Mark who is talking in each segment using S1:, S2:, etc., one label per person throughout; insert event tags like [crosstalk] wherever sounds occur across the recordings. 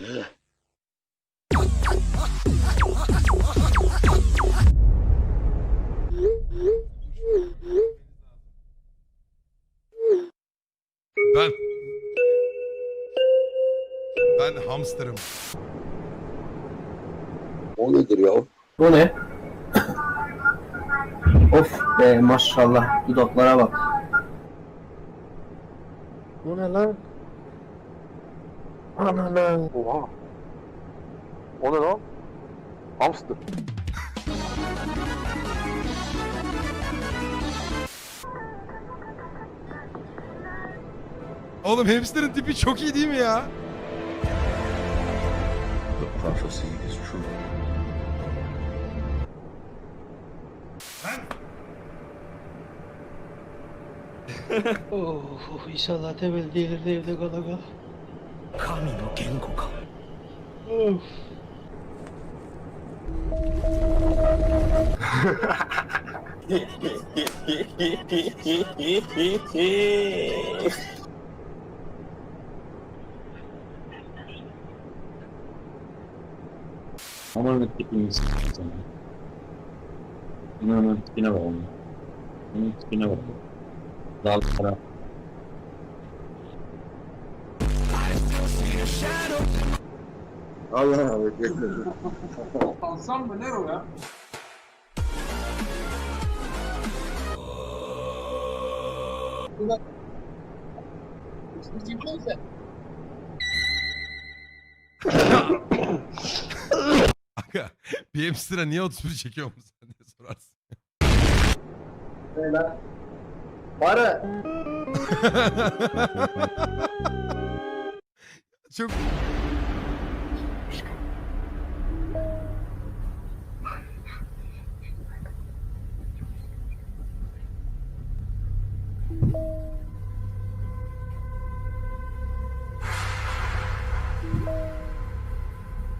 S1: Ben... Ben hamsterım.
S2: O nedir ya?
S3: Bu ne? of be maşallah dudaklara bak.
S4: Bu ne lan? Ana lan.
S5: Oha. O ne lan? Hamster.
S1: Oğlum hamsterın tipi çok iyi değil mi ya?
S6: Oh, inşallah temel de evde kala 神の
S3: 言語か、う前、あ的にきじゃ
S2: ない。今の好ながら、きながら、だから。Allah Allah. [laughs]
S7: Alsam mı ne o ya?
S1: Aga bir hamster'a niye 31 çekiyor musun sen diye sorarsın.
S3: Para. [laughs]
S1: Çok...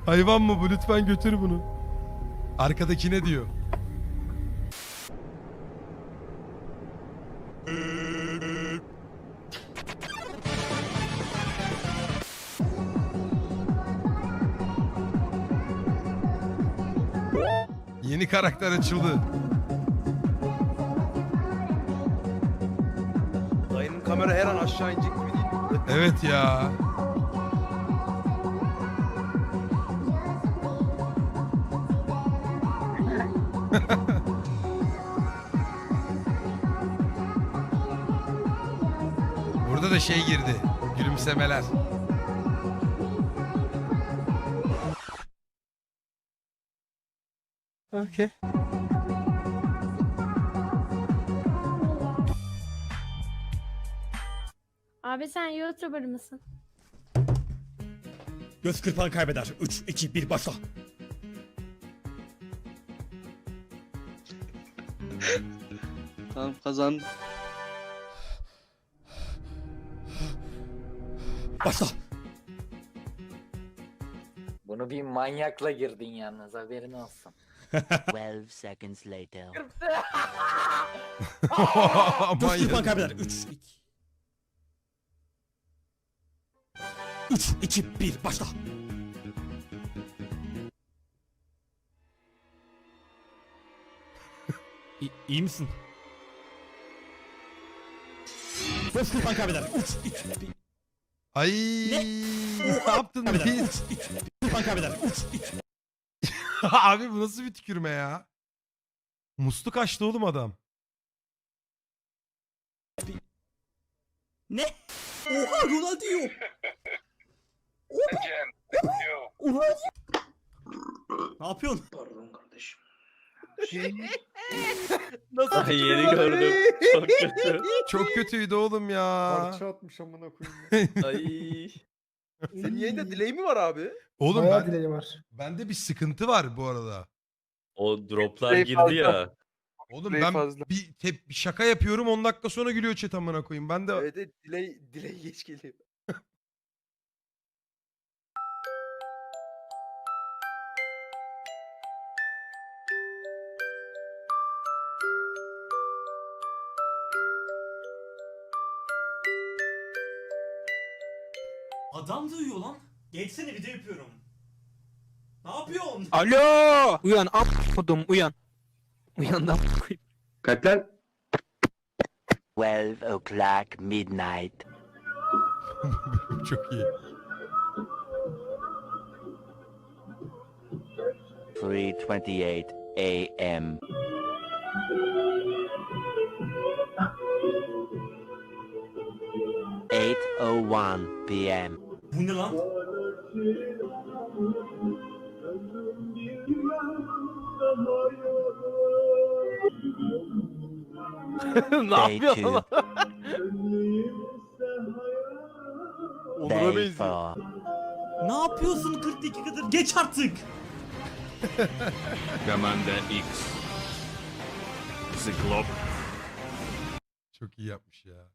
S1: Hayvan mı bu? Lütfen götür bunu. Arkadaki ne diyor? Yeni karakter açıldı.
S8: Dayının kamera her an aşağı inecek gibi değil?
S1: Evet ya. Burada da şey girdi. Gülümsemeler.
S8: Okey.
S9: Abi sen YouTuber mısın?
S10: Göz kırpan kaybeder. 3, 2, 1 başla.
S6: Tamam kazandım.
S10: Başla.
S7: Bunu bir manyakla girdin yalnız haberin olsun.
S6: 12 seconds later.
S1: Aman
S10: Göz kırpan
S1: ya.
S10: kaybeder. 3, 2. 3, 2, 1 başla. iyi misin? Göz kırpan kaybeder. 3, 2, 1
S1: Ay ne yaptın
S10: kaybeder.
S1: biz?
S10: 3, 2, 1 kırpan kaybeder. 3, 2, [laughs]
S1: Abi bu nasıl bir tükürme ya? Musluk açtı oğlum adam.
S10: Ne? Oha Ronaldinho. [laughs] Oha. Ne yapıyorsun?
S7: Pardon kardeşim. [laughs]
S6: Nasıl yeni gördüm. Çok kötü.
S1: Çok kötüydü oğlum ya.
S4: Parça atmış amına koyayım. ya.
S8: Ay. Senin yayında delay mi var abi?
S1: Oğlum
S4: Bayağı
S1: ben,
S4: dileği var.
S1: bende bir sıkıntı var bu arada.
S6: O droplar
S8: Şey
S6: girdi
S8: fazla.
S6: ya.
S1: Oğlum
S8: Delay
S1: ben
S8: fazla.
S1: bir, tep- bir şaka yapıyorum 10 dakika sonra gülüyor chat amına koyayım. Ben de
S8: Evet, evet delay, delay geç geliyor.
S10: Adam da uyuyor lan. Geçsene video yapıyorum. Ne yapıyorsun?
S4: Alo! Uyan am***dum uyan. Uyandım.
S5: Kalk lan.
S6: 12 o'clock midnight. [laughs]
S1: Çok iyi.
S6: 3:28 a.m. Eight oh one p.m.
S10: Bu ne lan? [laughs]
S5: ne
S6: two.
S5: lan? Onur'a
S6: Day
S5: benziyor.
S10: Ne yapıyorsun 42 kadar? Geç artık. [laughs]
S3: Commander X. Cyclop.
S1: Çok iyi yapmış ya.